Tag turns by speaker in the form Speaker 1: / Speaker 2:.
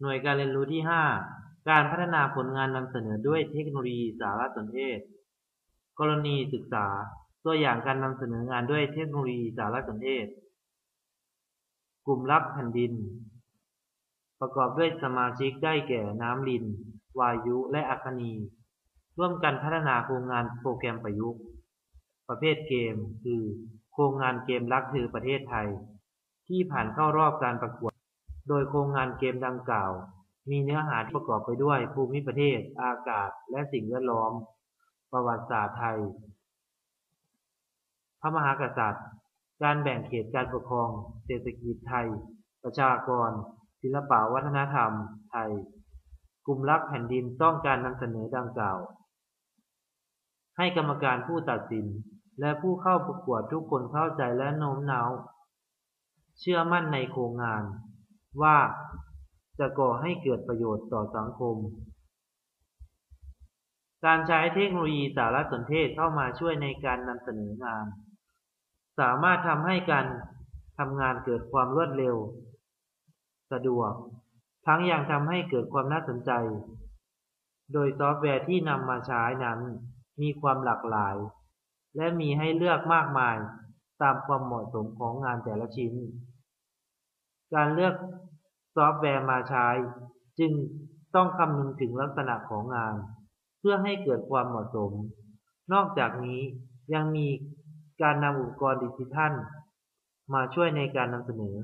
Speaker 1: หน่วยการเรียนรู้ที่ 5 การพัฒนาผลงานนำเสนอด้วยเทคโนโลยีสารสนเทศ กรณีศึกษา ตัวอย่างการนำเสนองานด้วยเทคโนโลยีสารสนเทศ กลุ่มรับแผ่นดิน ประกอบด้วยสมาชิกได้แก่น้ำลิน วายุ และอัคคนี ร่วมกันพัฒนาโครงงานโปรแกรมประยุกต์ ประเภทเกม คือ โครงงานเกมรักเธอประเทศไทย ที่ผ่านเข้ารอบการประกวด โดยโครงงานเกมดังกล่าว มีเนื้อหาที่ประกอบไปด้วยภูมิประเทศ อากาศ และสิ่งแวดล้อม ประวัติศาสตร์ไทย พระมหากษัตริย์ การแบ่งเขตการปกครอง เศรษฐกิจไทย ประชากร ศิลปวัฒนธรรม ไทย กลุ่มรักแผ่นดินต้องการนำเสนอดังกล่าว ให้กรรมการผู้ตัดสิน และผู้เข้าประกวดทุกคนเข้าใจและโน้มน้าว เชื่อมั่นในโครงงาน ว่าจะก่อให้เกิดประโยชน์ต่อสังคม การใช้เทคโนโลยีสารสนเทศเข้ามาช่วยในการนำเสนองาน สามารถทำให้การทำงานเกิดความรวดเร็ว สะดวก ทั้งยังทำให้เกิดความน่าสนใจ โดยซอฟต์แวร์ที่นำมาใช้นั้น มีความหลากหลาย และมีให้เลือกมากมายตามความเหมาะสมของงานแต่ละชิ้น การเลือก ซอฟต์แวร์มาใช้ จึงต้องคำนึงถึงลักษณะของงาน เพื่อให้เกิดความเหมาะสม นอกจากนี้ยังมีการนำอุปกรณ์ดิจิทัลมาช่วยในการนำเสนอ